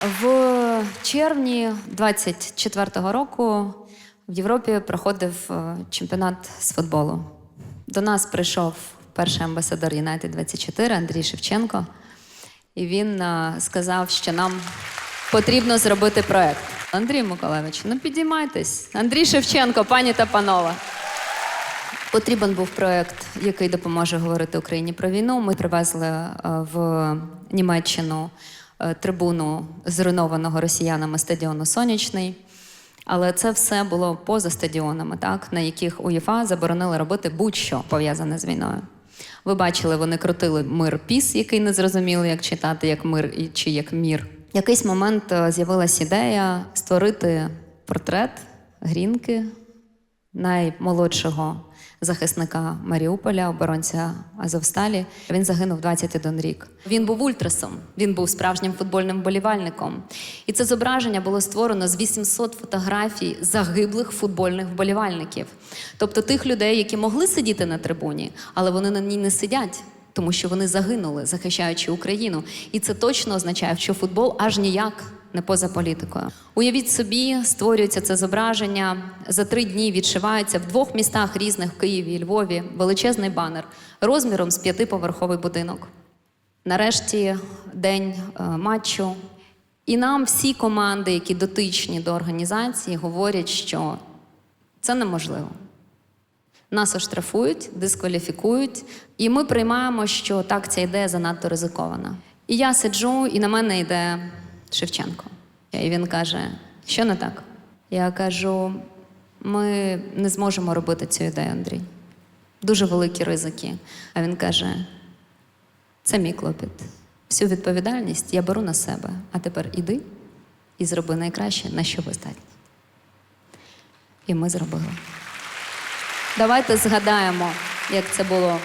В червні 24-го року в Європі проходив е, чемпіонат з футболу. До нас прийшов перший амбасадор Юнайтед 24 Андрій Шевченко, і він е, сказав, що нам потрібно зробити проект. Андрій Миколаївич, ну підіймайтесь. Андрій Шевченко, пані та панове. Потрібен був проект, який допоможе говорити Україні про війну. Ми привезли е, в Німеччину трибуну зруйнованого росіянами стадіону Сонячний. Але це все було поза стадіонами, так, на яких УЄФА заборонили робити будь-що пов'язане з війною. Ви бачили, вони крутили мир піс, який не зрозуміли, як читати, як мир чи як мір. В якийсь момент е, з'явилася ідея створити портрет Грінки, наймолодшого захисника Маріуполя, оборонця Азовсталі. Він загинув 21 рік. Він був ультрасом, він був справжнім футбольним вболівальником. І це зображення було створено з 800 фотографій загиблих футбольних вболівальників. Тобто тих людей, які могли сидіти на трибуні, але вони на ній не сидять. Тому що вони загинули, захищаючи Україну, і це точно означає, що футбол аж ніяк не поза політикою. Уявіть собі, створюється це зображення за три дні. Відшивається в двох містах різних в Києві і Львові величезний банер розміром з п'ятиповерховий будинок. Нарешті день е, матчу. І нам всі команди, які дотичні до організації, говорять, що це неможливо. Нас оштрафують, дискваліфікують, і ми приймаємо, що так, ця ідея занадто ризикована. І я сиджу, і на мене йде Шевченко. І він каже: що не так? Я кажу: ми не зможемо робити цю ідею, Андрій. Дуже великі ризики. А він каже: це мій клопіт. Всю відповідальність я беру на себе. А тепер іди і зроби найкраще, на що ви здатні. І ми зробили. Давайте згадаємо, як це було.